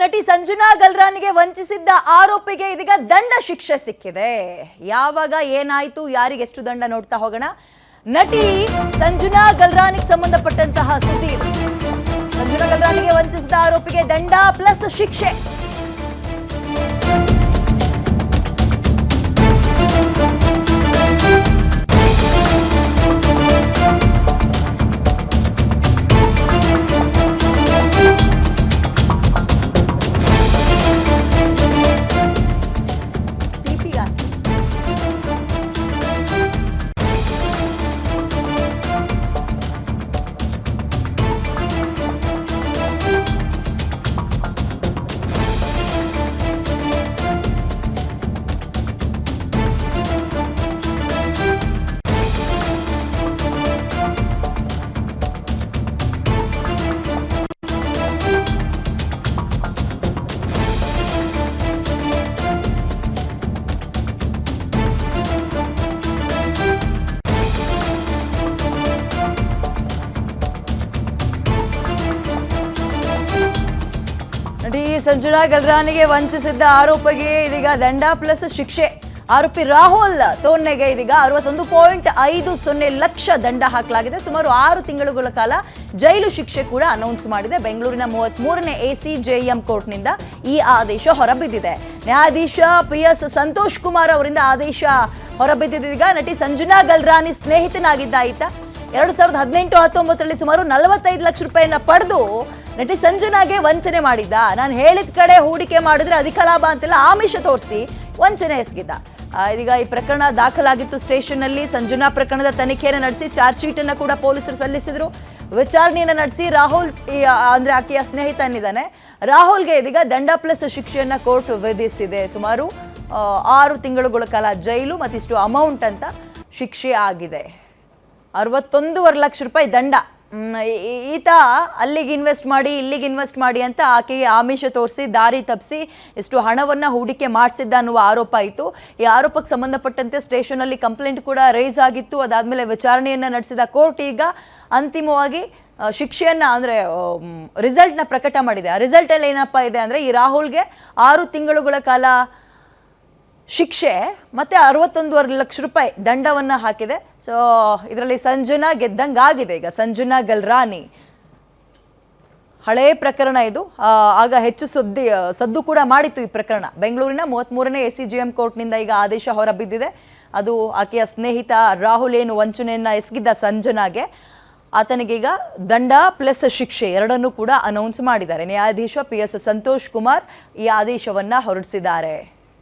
ನಟಿ ಸಂಜನಾ ಗಲ್ರಾನಿಗೆ ವಂಚಿಸಿದ್ದ ಆರೋಪಿಗೆ ಇದೀಗ ದಂಡ ಶಿಕ್ಷೆ ಸಿಕ್ಕಿದೆ. ಯಾವಾಗ ಏನಾಯ್ತು, ಯಾರಿಗೆ ಎಷ್ಟು ದಂಡ ನೋಡ್ತಾ ಹೋಗೋಣ? ನಟಿ ಸಂಜನಾ ಗಲ್ರಾನಿಗೆ ಸಂಬಂಧಪಟ್ಟಂತಹ ಸುದ್ದಿ. ಸಂಜನಾ ಗಲ್ರಾನಿಗೆ ವಂಚಿಸಿದ ಆರೋಪಿಗೆ ದಂಡ ಪ್ಲಸ್ ಶಿಕ್ಷೆ. ನಟಿ ಸಂಜನಾ ಗಲ್ರಾನಿಗೆ ವಂಚಿಸಿದ್ದ ಆರೋಪಿಗೆ ಇದೀಗ ದಂಡ ಪ್ಲಸ್ ಶಿಕ್ಷೆ. ಆರೋಪಿ ರಾಹುಲ್ ತೋರ್ನೆಗೆ ಇದೀಗ ಅರವತ್ತೊಂದು ಪಾಯಿಂಟ್ ಐದು ಸೊನ್ನೆ ಲಕ್ಷ ದಂಡ ಹಾಕಲಾಗಿದೆ. ಸುಮಾರು ಆರು ತಿಂಗಳುಗಳ ಕಾಲ ಜೈಲು ಶಿಕ್ಷೆ ಕೂಡ ಅನೌನ್ಸ್ ಮಾಡಿದೆ. ಬೆಂಗಳೂರಿನ ಮೂವತ್ಮೂರನೇ ಎಸಿ ಜೆಎಂ ಕೋರ್ಟ್ನಿಂದ ಈ ಆದೇಶ ಹೊರಬಿದ್ದಿದೆ. ನ್ಯಾಯಾಧೀಶ ಪಿ ಎಸ್ ಸಂತೋಷ್ ಕುಮಾರ್ ಅವರಿಂದ ಆದೇಶ ಹೊರಬಿದ್ದಿದ್ದೀಗ ನಟಿ ಸಂಜನಾ ಗಲ್ರಾನಿ ಸ್ನೇಹಿತನಾಗಿದ್ದ ಆಯ್ತಾ ಎರಡು ಸಾವಿರದ ಹದಿನೆಂಟು ಹತ್ತೊಂಬತ್ತರಲ್ಲಿ ಸುಮಾರು ನಲವತ್ತೈದು ಲಕ್ಷ ರೂಪಾಯಿಯನ್ನು ಪಡೆದು ನಟಿ ಸಂಜನಾಗೆ ವಂಚನೆ ಮಾಡಿದ್ದ. ನಾನು ಹೇಳಿದ ಕಡೆ ಹೂಡಿಕೆ ಮಾಡಿದ್ರೆ ಅಧಿಕ ಲಾಭ ಅಂತೆಲ್ಲ ಆಮಿಷ ತೋರಿಸಿ ವಂಚನೆ ಎಸಗಿದ್ದ. ಇದೀಗ ಈ ಪ್ರಕರಣ ದಾಖಲಾಗಿತ್ತು ಸ್ಟೇಷನ್ನಲ್ಲಿ. ಸಂಜನಾ ಪ್ರಕರಣದ ತನಿಖೆಯನ್ನು ನಡೆಸಿ ಚಾರ್ಜ್ ಶೀಟ್ ಅನ್ನ ಕೂಡ ಪೊಲೀಸರು ಸಲ್ಲಿಸಿದ್ರು. ವಿಚಾರಣೆಯನ್ನ ನಡೆಸಿ ರಾಹುಲ್ ಅಂದ್ರೆ ಆಕೆಯ ಸ್ನೇಹಿತನಿದ್ದಾನೆ ರಾಹುಲ್ಗೆ ಇದೀಗ ದಂಡ ಪ್ಲಸ್ ಶಿಕ್ಷೆಯನ್ನ ಕೋರ್ಟ್ ವಿಧಿಸಿದೆ. ಸುಮಾರು ಆರು ತಿಂಗಳುಗಳ ಕಾಲ ಜೈಲು ಮತ್ತಿಷ್ಟು ಅಮೌಂಟ್ ಅಂತ ಶಿಕ್ಷೆ ಆಗಿದೆ. ಅರವತ್ತೊಂದೂವರೆ ಲಕ್ಷ ರೂಪಾಯಿ ದಂಡ. ಈತ ಅಲ್ಲಿಗೆ ಇನ್ವೆಸ್ಟ್ ಮಾಡಿ, ಇಲ್ಲಿಗೆ ಇನ್ವೆಸ್ಟ್ ಮಾಡಿ ಅಂತ ಆಕೆಗೆ ಆಮಿಷ ತೋರಿಸಿ, ದಾರಿ ತಪ್ಪಿಸಿ ಎಷ್ಟು ಹಣವನ್ನು ಹೂಡಿಕೆ ಮಾಡಿಸಿದ್ದ ಅನ್ನುವ ಆರೋಪ ಆಯಿತು ಈ ಆರೋಪಕ್ಕೆ ಸಂಬಂಧಪಟ್ಟಂತೆ ಸ್ಟೇಷನಲ್ಲಿ ಕಂಪ್ಲೇಂಟ್ ಕೂಡ ರೈಸ್ ಆಗಿತ್ತು. ಅದಾದಮೇಲೆ ವಿಚಾರಣೆಯನ್ನು ನಡೆಸಿದ ಕೋರ್ಟ್ ಈಗ ಅಂತಿಮವಾಗಿ ಶಿಕ್ಷೆಯನ್ನ ಅಂದರೆ ರಿಸಲ್ಟ್ನ ಪ್ರಕಟ ಮಾಡಿದೆ. ಆ ರಿಸಲ್ಟಲ್ಲಿ ಏನಪ್ಪ ಇದೆ ಅಂದರೆ ಈ ರಾಹುಲ್ಗೆ ಆರು ತಿಂಗಳುಗಳ ಕಾಲ ಶಿಕ್ಷೆ ಮತ್ತೆ ಅರವತ್ತೊಂದುವರೆ ಲಕ್ಷ ರೂಪಾಯಿ ದಂಡವನ್ನ ಹಾಕಿದೆ. ಸೊ ಇದರಲ್ಲಿ ಸಂಜುನಾ ಗೆದ್ದಂಗೆ ಆಗಿದೆ ಈಗ ಸಂಜುನಾ ಗಲ್ರಾನಿ. ಹಳೇ ಪ್ರಕರಣ ಇದು. ಆಗ ಹೆಚ್ಚು ಸದ್ದಿ ಸದ್ದು ಕೂಡ ಮಾಡಿತ್ತು ಈ ಪ್ರಕರಣ. ಬೆಂಗಳೂರಿನ ಮೂವತ್ತ್ಮೂರನೇ ಎ ಸಿ ಜಿ ಎಂ ಕೋರ್ಟ್ನಿಂದ ಈಗ ಆದೇಶ ಹೊರಬಿದ್ದಿದೆ. ಅದು ಆಕೆಯ ಸ್ನೇಹಿತ ರಾಹುಲ್ ಏನು ವಂಚನೆಯನ್ನ ಎಸಗಿದ್ದ ಸಂಜನಾಗೆ. ಆತನಿಗೀಗ ದಂಡ ಪ್ಲಸ್ ಶಿಕ್ಷೆ ಎರಡನ್ನೂ ಕೂಡ ಅನೌನ್ಸ್ ಮಾಡಿದ್ದಾರೆ. ನ್ಯಾಯಾಧೀಶ ಪಿ ಎಸ್ ಸಂತೋಷ್ ಕುಮಾರ್ ಈ ಆದೇಶವನ್ನ ಹೊರಡಿಸಿದ್ದಾರೆ.